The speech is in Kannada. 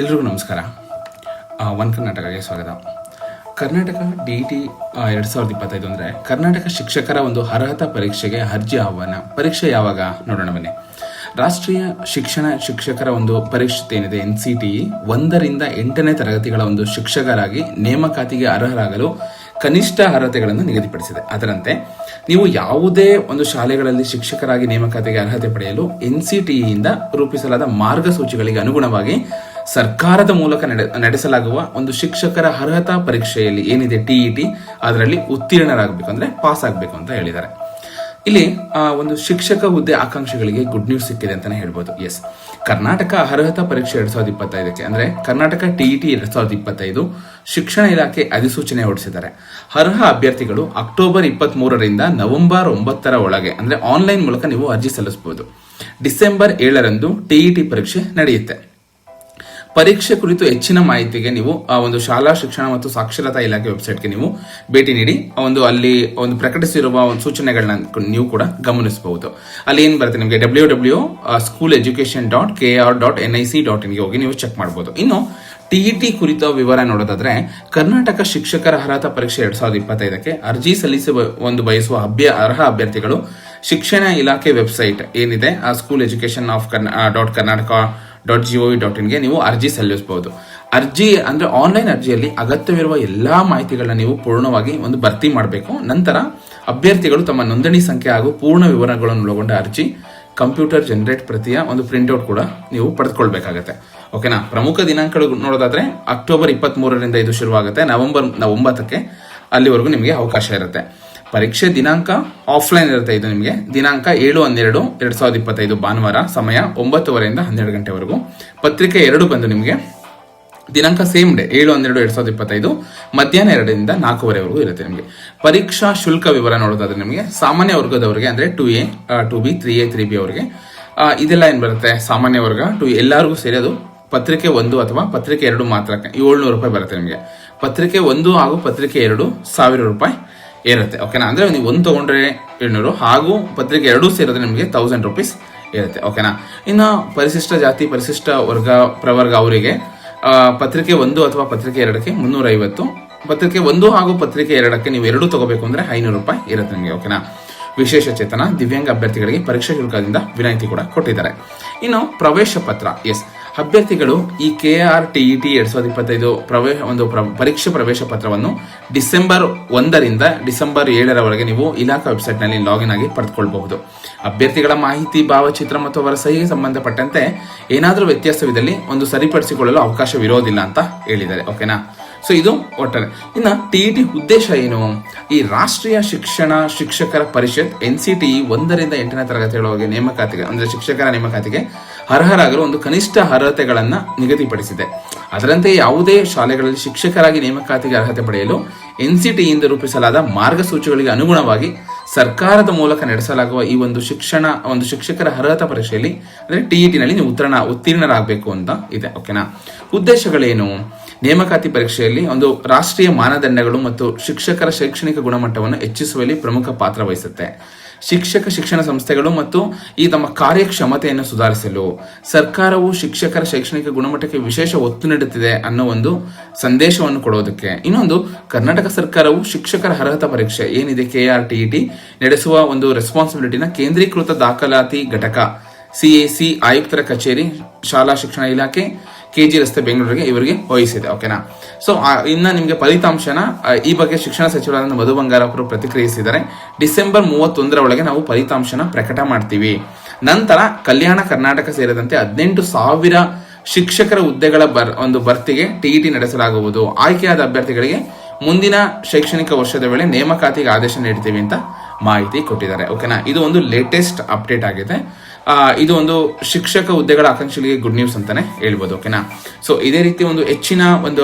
ಎಲ್ರಿಗೂ ನಮಸ್ಕಾರ. ಒನ್ ಕರ್ನಾಟಕಗೆ ಸ್ವಾಗತ. ಕರ್ನಾಟಕ ಡಿ ಟಿ ಎರಡು ಸಾವಿರದ ಇಪ್ಪತ್ತೈದು ಅಂದರೆ ಕರ್ನಾಟಕ ಶಿಕ್ಷಕರ ಒಂದು ಅರ್ಹತಾ ಪರೀಕ್ಷೆಗೆ ಅರ್ಜಿ ಆಹ್ವಾನ. ಪರೀಕ್ಷೆ ಯಾವಾಗ? ನೋಡೋಣ ಬನ್ನಿ. ರಾಷ್ಟ್ರೀಯ ಶಿಕ್ಷಣ ಶಿಕ್ಷಕರ ಒಂದು ಪರೀಕ್ಷೆ ಏನಿದೆ? ಎನ್ ಸಿ ಟಿ ಒಂದರಿಂದ ಎಂಟನೇ ತರಗತಿಗಳ ಒಂದು ಶಿಕ್ಷಕರಾಗಿ ನೇಮಕಾತಿಗೆ ಅರ್ಹರಾಗಲು ಕನಿಷ್ಠ ಅರ್ಹತೆಗಳನ್ನು ನಿಗದಿಪಡಿಸಿದೆ. ಅದರಂತೆ, ನೀವು ಯಾವುದೇ ಒಂದು ಶಾಲೆಗಳಲ್ಲಿ ಶಿಕ್ಷಕರಾಗಿ ನೇಮಕಾತಿಗೆ ಅರ್ಹತೆ ಪಡೆಯಲು ಎನ್ ಸಿ ಟಿಇಯಿಂದ ರೂಪಿಸಲಾದ ಮಾರ್ಗಸೂಚಿಗಳಿಗೆ ಅನುಗುಣವಾಗಿ ಸರ್ಕಾರದ ಮೂಲಕ ನಡೆ- ನಡೆಸಲಾಗುವ ಒಂದು ಶಿಕ್ಷಕರ ಅರ್ಹತಾ ಪರೀಕ್ಷೆಯಲ್ಲಿ ಏನಿದೆ ಟಿಇಟಿ ಅದರಲ್ಲಿ ಉತ್ತೀರ್ಣರಾಗಬೇಕು ಅಂದ್ರೆ ಪಾಸ್ ಆಗಬೇಕು ಅಂತ ಹೇಳಿದ್ದಾರೆ. ಇಲ್ಲಿ ಒಂದು ಶಿಕ್ಷಕ ಹುದ್ದೆ ಆಕಾಂಕ್ಷಿಗಳಿಗೆ ಗುಡ್ ನ್ಯೂಸ್ ಸಿಕ್ಕಿದೆ ಅಂತಾನೆ ಹೇಳ್ಬೋದು. ಎಸ್ ಕರ್ನಾಟಕ ಅರ್ಹತಾ ಪರೀಕ್ಷೆ ಎರಡ್ ಸಾವಿರದ ಇಪ್ಪತ್ತೈದಕ್ಕೆ ಅಂದ್ರೆ ಕರ್ನಾಟಕ ಟಿಇಟಿ ಎರಡ್ ಸಾವಿರದ ಇಪ್ಪತ್ತೈದು ಶಿಕ್ಷಣ ಇಲಾಖೆ ಅಧಿಸೂಚನೆ ಹೊರಡಿಸಿದ್ದಾರೆ. ಅರ್ಹ ಅಭ್ಯರ್ಥಿಗಳು ಅಕ್ಟೋಬರ್ ಇಪ್ಪತ್ತ್ ಮೂರರಿಂದ ನವೆಂಬರ್ ಒಂಬತ್ತರ ಒಳಗೆ ಅಂದ್ರೆ ಆನ್ಲೈನ್ ಮೂಲಕ ನೀವು ಅರ್ಜಿ ಸಲ್ಲಿಸಬಹುದು. ಡಿಸೆಂಬರ್ ಏಳರಂದು ಟಿಇಟಿ ಪರೀಕ್ಷೆ ನಡೆಯುತ್ತೆ. ಪರೀಕ್ಷೆ ಕುರಿತು ಹೆಚ್ಚಿನ ಮಾಹಿತಿಗೆ ನೀವು ಆ ಒಂದು ಶಾಲಾ ಶಿಕ್ಷಣ ಮತ್ತು ಸಾಕ್ಷರತಾ ಇಲಾಖೆ ವೆಬ್ಸೈಟ್ಗೆ ನೀವು ಭೇಟಿ ನೀಡಿ ಒಂದು ಅಲ್ಲಿ ಒಂದು ಪ್ರಕಟಿಸಿರುವ ಒಂದು ಸೂಚನೆಗಳನ್ನ ನೀವು ಕೂಡ ಗಮನಿಸಬಹುದು. ಅಲ್ಲಿ ಏನ್ ಬರುತ್ತೆ ನಿಮಗೆ W W school education dot K R dot N I C dot ಇನ್ಗೆ ಹೋಗಿ ನೀವು ಚೆಕ್ ಮಾಡಬಹುದು ಇನ್ನು ಟಿಇಟಿ ಕುರಿತ ವಿವರ ನೋಡೋದಾದ್ರೆ ಕರ್ನಾಟಕ ಶಿಕ್ಷಕರ ಅರ್ಹತಾ ಪರೀಕ್ಷೆ ಎರಡ್ ಸಾವಿರದ ಇಪ್ಪತ್ತೈದಕ್ಕೆ ಅರ್ಜಿ ಸಲ್ಲಿಸುವ ಒಂದು ಬಯಸುವ ಅಭ್ಯ, ಅರ್ಹ ಅಭ್ಯರ್ಥಿಗಳು ಶಿಕ್ಷಣ ಇಲಾಖೆ ವೆಬ್ಸೈಟ್ ಏನಿದೆ? ಆ school education of dot Karnataka dot G O V dot ಇನ್ಗೆ ನೀವು ಅರ್ಜಿ ಸಲ್ಲಿಸಬಹುದು. ಅರ್ಜಿ ಅಂದ್ರೆ ಆನ್ಲೈನ್ ಅರ್ಜಿಯಲ್ಲಿ ಅಗತ್ಯವಿರುವ ಎಲ್ಲಾ ಮಾಹಿತಿಗಳನ್ನ ನೀವು ಪೂರ್ಣವಾಗಿ ಒಂದು ಭರ್ತಿ ಮಾಡಬೇಕು. ನಂತರ ಅಭ್ಯರ್ಥಿಗಳು ತಮ್ಮ ನೋಂದಣಿ ಸಂಖ್ಯೆ ಹಾಗೂ ಪೂರ್ಣ ವಿವರಗಳನ್ನು ಒಳಗೊಂಡ ಅರ್ಜಿ ಕಂಪ್ಯೂಟರ್ ಜನರೇಟ್ ಪ್ರತಿಯ ಒಂದು ಪ್ರಿಂಟ್ಔಟ್ ಕೂಡ ನೀವು ಪಡೆದುಕೊಳ್ಬೇಕಾಗತ್ತೆ. ಓಕೆನಾ ಪ್ರಮುಖ ದಿನಾಂಕಗಳು ನೋಡೋದಾದ್ರೆ ಅಕ್ಟೋಬರ್ ಇಪ್ಪತ್ತ್ ಮೂರರಿಂದ ಇದು ಶುರುವಾಗುತ್ತೆ. ನವೆಂಬರ್ ಒಂಬತ್ತಕ್ಕೆ ಅಲ್ಲಿವರೆಗೂ ನಿಮಗೆ ಅವಕಾಶ ಇರುತ್ತೆ. ಪರೀಕ್ಷೆ ದಿನಾಂಕ ಆಫ್ಲೈನ್ ಇರುತ್ತೆ ಇದು ನಿಮಗೆ. ದಿನಾಂಕ ಏಳು ಹನ್ನೆರಡು ಎರಡು ಸಾವಿರದ ಇಪ್ಪತ್ತೈದು ಭಾನುವಾರ ಸಮಯ ಒಂಬತ್ತುವರೆಯಿಂದ ಹನ್ನೆರಡು ಗಂಟೆವರೆಗೂ. ಪತ್ರಿಕೆ ಎರಡು ಬಂದು ನಿಮಗೆ. ದಿನಾಂಕ ಸೇಮ್ ಡೇ ಏಳು ಹನ್ನೆರಡು ಎರಡು ಸಾವಿರದ ಇಪ್ಪತ್ತೈದು ಮಧ್ಯಾಹ್ನ ಎರಡರಿಂದ ನಾಲ್ಕೂವರೆವರೆಗೂ ಇರುತ್ತೆ ನಿಮಗೆ. ಪರೀಕ್ಷಾ ಶುಲ್ಕ ವಿವರ ನೋಡೋದಾದ್ರೆ ನಿಮಗೆ ಸಾಮಾನ್ಯ ವರ್ಗದವರಿಗೆ ಅಂದ್ರೆ two A two B three A three B ಅವರಿಗೆ. ಇದೆಲ್ಲ ಏನು ಬರುತ್ತೆ? ಸಾಮಾನ್ಯ ವರ್ಗ ಟು ಎಲ್ಲರಿಗೂ ಸೇರಿ ಅದು ಪತ್ರಿಕೆ ಒಂದು ಅಥವಾ ಪತ್ರಿಕೆ ಎರಡು ಮಾತ್ರ ಏಳ್ನೂರು ರೂಪಾಯಿ ಬರುತ್ತೆ ನಿಮಗೆ. ಪತ್ರಿಕೆ ಒಂದು ಹಾಗೂ ಪತ್ರಿಕೆ ಎರಡು ಸಾವಿರ ರೂಪಾಯಿ ಇರುತ್ತೆ ಓಕೆನಾ ಅಂದ್ರೆ ನೀವು ಒಂದು ತಗೊಂಡ್ರೆ ಏಳ್ನೂರು, ಹಾಗೂ ಪತ್ರಿಕೆ ಎರಡೂ ಸೇರಿದ್ರೆ ನಿಮಗೆ ತೌಸಂಡ್ ರುಪೀಸ್ ಇರುತ್ತೆ ಓಕೆನಾ ಇನ್ನು ಪರಿಶಿಷ್ಟ ಜಾತಿ, ಪರಿಶಿಷ್ಟ ವರ್ಗ, ಪ್ರವರ್ಗ ಅವರಿಗೆ ಪತ್ರಿಕೆ ಒಂದು ಅಥವಾ ಪತ್ರಿಕೆ ಎರಡಕ್ಕೆ ಮುನ್ನೂರ ಐವತ್ತು ಪತ್ರಿಕೆ ಒಂದು ಹಾಗೂ ಪತ್ರಿಕೆ ಎರಡಕ್ಕೆ ನೀವು ಎರಡು ತಗೋಬೇಕು ಅಂದ್ರೆ ಐನೂರು ರೂಪಾಯಿ ಇರುತ್ತೆ ನಿಮಗೆ ಓಕೆನಾ ವಿಶೇಷ ಚೇತನ, ದಿವ್ಯಾಂಗ ಅಭ್ಯರ್ಥಿಗಳಿಗೆ ಪರೀಕ್ಷಾ ಶುಲ್ಕದಿಂದ ವಿನಾಯಿತಿ ಕೂಡ ಕೊಟ್ಟಿದ್ದಾರೆ. ಇನ್ನು ಪ್ರವೇಶ ಪತ್ರ ಎಸ್ ಅಭ್ಯರ್ಥಿಗಳು ಈ ಕೆ ಆರ್ ಟಿಇಟಿ ಎರಡ್ ಸಾವಿರದ ಇಪ್ಪತ್ತೈದು ಪ್ರವೇಶ ಒಂದು ಪ್ರ- ಪರೀಕ್ಷೆ ಪ್ರವೇಶ ಪತ್ರವನ್ನು ಡಿಸೆಂಬರ್ ಒಂದರಿಂದ ಡಿಸೆಂಬರ್ ಏಳರವರೆಗೆ ನೀವು ಇಲಾಖಾ ವೆಬ್ಸೈಟ್ನಲ್ಲಿ ಲಾಗಿನ್ ಆಗಿ ಪಡೆದುಕೊಳ್ಳಬಹುದು ಅಭ್ಯರ್ಥಿಗಳ ಮಾಹಿತಿ, ಭಾವಚಿತ್ರ ಮತ್ತು ಅವರ ಸಹಿಗೆ ಸಂಬಂಧಪಟ್ಟಂತೆ ಏನಾದರೂ ವ್ಯತ್ಯಾಸವಿದ್ದಲ್ಲಿ ಒಂದು ಸರಿಪಡಿಸಿಕೊಳ್ಳಲು ಅವಕಾಶವಿರೋದಿಲ್ಲ ಅಂತ ಹೇಳಿದ್ದಾರೆ. ಓಕೆನಾ? ಸೊ, ಇದು ಒಟ್ಟಾರೆ. ಇನ್ನು ಟಿಇಟಿ ಉದ್ದೇಶ ಏನು? ಈ ರಾಷ್ಟ್ರೀಯ ಶಿಕ್ಷಣ ಶಿಕ್ಷಕರ ಪರಿಷತ್ ಎನ್ ಸಿ ಟಿ ಒಂದರಿಂದ ಎಂಟನೇ ತರಗತಿಗಳವರೆಗೆ ನೇಮಕಾತಿಗೆ, ಅಂದ್ರೆ ಶಿಕ್ಷಕರ ನೇಮಕಾತಿಗೆ ಅರ್ಹರಾಗಲು ಒಂದು ಕನಿಷ್ಠ ಅರ್ಹತೆಗಳನ್ನು ನಿಗದಿಪಡಿಸಿದೆ. ಅದರಂತೆ ಯಾವುದೇ ಶಾಲೆಗಳಲ್ಲಿ ಶಿಕ್ಷಕರಾಗಿ ನೇಮಕಾತಿಗೆ ಅರ್ಹತೆ ಪಡೆಯಲು ಎನ್ ರೂಪಿಸಲಾದ ಮಾರ್ಗಸೂಚಿಗಳಿಗೆ ಅನುಗುಣವಾಗಿ ಸರ್ಕಾರದ ಮೂಲಕ ನಡೆಸಲಾಗುವ ಈ ಒಂದು ಶಿಕ್ಷಣ, ಒಂದು ಶಿಕ್ಷಕರ ಅರ್ಹತಾ ಪರೀಕ್ಷೆಯಲ್ಲಿ, ಅಂದರೆ ಟಿ ಇ ಟಿನಲ್ಲಿ ನೀವು ಉತ್ತೀರ್ಣ, ಉತ್ತೀರ್ಣರಾಗಬೇಕು ಅಂತ ಇದೆ ಓಕೆನಾ ಉದ್ದೇಶಗಳೇನು? ನೇಮಕಾತಿ ಪರೀಕ್ಷೆಯಲ್ಲಿ ಒಂದು ರಾಷ್ಟ್ರೀಯ ಮಾನದಂಡಗಳು ಮತ್ತು ಶಿಕ್ಷಕರ ಶೈಕ್ಷಣಿಕ ಗುಣಮಟ್ಟವನ್ನು ಹೆಚ್ಚಿಸುವಲ್ಲಿ ಪ್ರಮುಖ ಪಾತ್ರ ವಹಿಸುತ್ತೆ. ಶಿಕ್ಷಕ ಶಿಕ್ಷಣ ಸಂಸ್ಥೆಗಳು ಮತ್ತು ಈ ತಮ್ಮ ಕಾರ್ಯಕ್ಷಮತೆಯನ್ನು ಸುಧಾರಿಸಲು. ಸರ್ಕಾರವು ಶಿಕ್ಷಕರ ಶೈಕ್ಷಣಿಕ ಗುಣಮಟ್ಟಕ್ಕೆ ವಿಶೇಷ ಒತ್ತು ನೀಡುತ್ತಿದೆ ಅನ್ನೋ ಒಂದು ಸಂದೇಶವನ್ನು ಕೊಡೋದಕ್ಕೆ ಇನ್ನೊಂದು, ಕರ್ನಾಟಕ ಸರ್ಕಾರವು ಶಿಕ್ಷಕರ ಅರ್ಹತಾ ಪರೀಕ್ಷೆ, ಏನಿದೆ ಕೆ ಆರ್ ಟಿ ನಡೆಸುವ ಒಂದು ರೆಸ್ಪಾನ್ಸಿಬಿಲಿಟಿನ ಕೇಂದ್ರೀಕೃತ ದಾಖಲಾತಿ ಘಟಕ. ಸಿಎಸಿ ಆಯುಕ್ತರ ಕಚೇರಿ, ಶಾಲಾ ಶಿಕ್ಷಣ ಇಲಾಖೆ ಕೆಜಿ ರಸ್ತೆ ಬೆಂಗಳೂರಿಗೆ ಇವರಿಗೆ ವಹಿಸಿದೆ ಓಕೆನಾ ಸೊ ಇನ್ನ ನಿಮಗೆ ಫಲಿತಾಂಶನ ಈ ಬಗ್ಗೆ ಶಿಕ್ಷಣ ಸಚಿವರಾದ ಮಧು ಬಂಗಾರಪ್ಪರು ಪ್ರತಿಕ್ರಿಯಿಸಿದ್ದಾರೆ. ಡಿಸೆಂಬರ್ ಮೂವತ್ತೊಂದರ ಒಳಗೆ ನಾವು ಫಲಿತಾಂಶನ ಪ್ರಕಟ ಮಾಡ್ತೀವಿ. ನಂತರ ಕಲ್ಯಾಣ ಕರ್ನಾಟಕ ಸೇರಿದಂತೆ ಹದಿನೆಂಟು ಸಾವಿರ ಶಿಕ್ಷಕರ ಹುದ್ದೆಗಳ ಬರ್, ಒಂದು ಭರ್ತಿಗೆ ಟಿಇಟಿ ನಡೆಸಲಾಗುವುದು. ಆಯ್ಕೆಯಾದ ಅಭ್ಯರ್ಥಿಗಳಿಗೆ ಮುಂದಿನ ಶೈಕ್ಷಣಿಕ ವರ್ಷದ ವೇಳೆ ನೇಮಕಾತಿಗೆ ಆದೇಶ ನೀಡ್ತೀವಿ ಅಂತ ಮಾಹಿತಿ ಕೊಟ್ಟಿದ್ದಾರೆ ಓಕೆನಾ ಇದು ಒಂದು ಲೇಟೆಸ್ಟ್ ಅಪ್ಡೇಟ್ ಆಗಿದೆ. ಇದು ಒಂದು ಶಿಕ್ಷಕ ಹುದ್ದೆಗಳ ಆಕಾಂಕ್ಷಿಗಳಿಗೆ ಗುಡ್ ನ್ಯೂಸ್ ಅಂತಾನೆ ಹೇಳ್ಬೋದು ಓಕೆನಾ ಸೊ ಇದೇ ರೀತಿ ಒಂದು ಹೆಚ್ಚಿನ ಒಂದು